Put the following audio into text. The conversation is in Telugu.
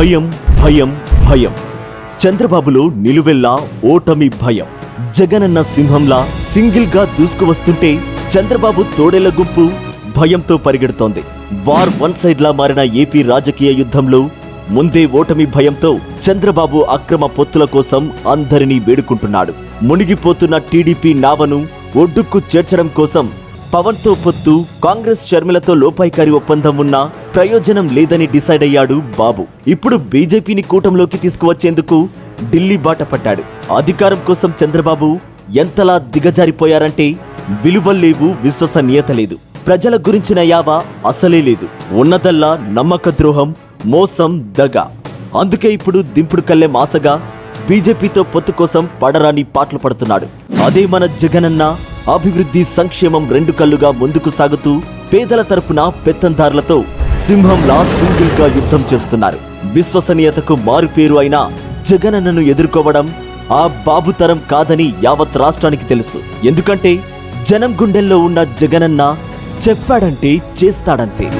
భయం భయం భయం. చంద్రబాబులో నిలువెల్లా ఓటమి భయం. జగనన్న సింహంలా సింగిల్గా దూసుకువస్తుంటే చంద్రబాబు తోడేళ్ళ గుంపు భయంతో పరిగెడుతోంది. వార్ వన్ సైడ్ లా మారిన ఏపీ రాజకీయ యుద్ధంలో ముందే ఓటమి భయంతో చంద్రబాబు అక్రమ పొత్తుల కోసం అందరినీ వేడుకుంటున్నాడు. మునిగిపోతున్న టీడీపీ నావను ఒడ్డుకు చేర్చడం కోసం పవన్తో పొత్తు కాంగ్రెస్ షర్మిలతో లోపాయికారి ఒప్పందం ఉన్నా ప్రయోజనం లేదని డిసైడ్ అయ్యాడు బాబు. ఇప్పుడు బీజేపీని కూటంలోకి తీసుకువచ్చేందుకు ఢిల్లీ బాట పట్టాడు. అధికారం కోసం చంద్రబాబు ఎంతలా దిగజారిపోయారంటే విలువల్లేవు విశ్వసనీయత లేదు. ప్రజల గురించిన యావ అసలే లేదు. ఉన్నదల్లా నమ్మక ద్రోహం మోసం దగ. అందుకే ఇప్పుడు దింపుడు కల్లెం మాసగా బీజేపీతో పొత్తు కోసం పడరాని పాటలు పడుతున్నాడు. అదే మన జగనన్న అభివృద్ధి సంక్షేమం రెండు కళ్ళుగా ముందుకు సాగుతూ పేదల తరపున పెత్తందారులతో సింహంలా సింగిల్గా యుద్ధం చేస్తున్నారు. విశ్వసనీయతకు మారుపేరు అయిన జగనన్నను ఎదుర్కోవడం ఆ బాబు తరం కాదని యావత్ రాష్ట్రానికి తెలుసు. ఎందుకంటే జనం గుండెల్లో ఉన్న జగనన్న చెప్పాడంటే చేస్తాడంతే.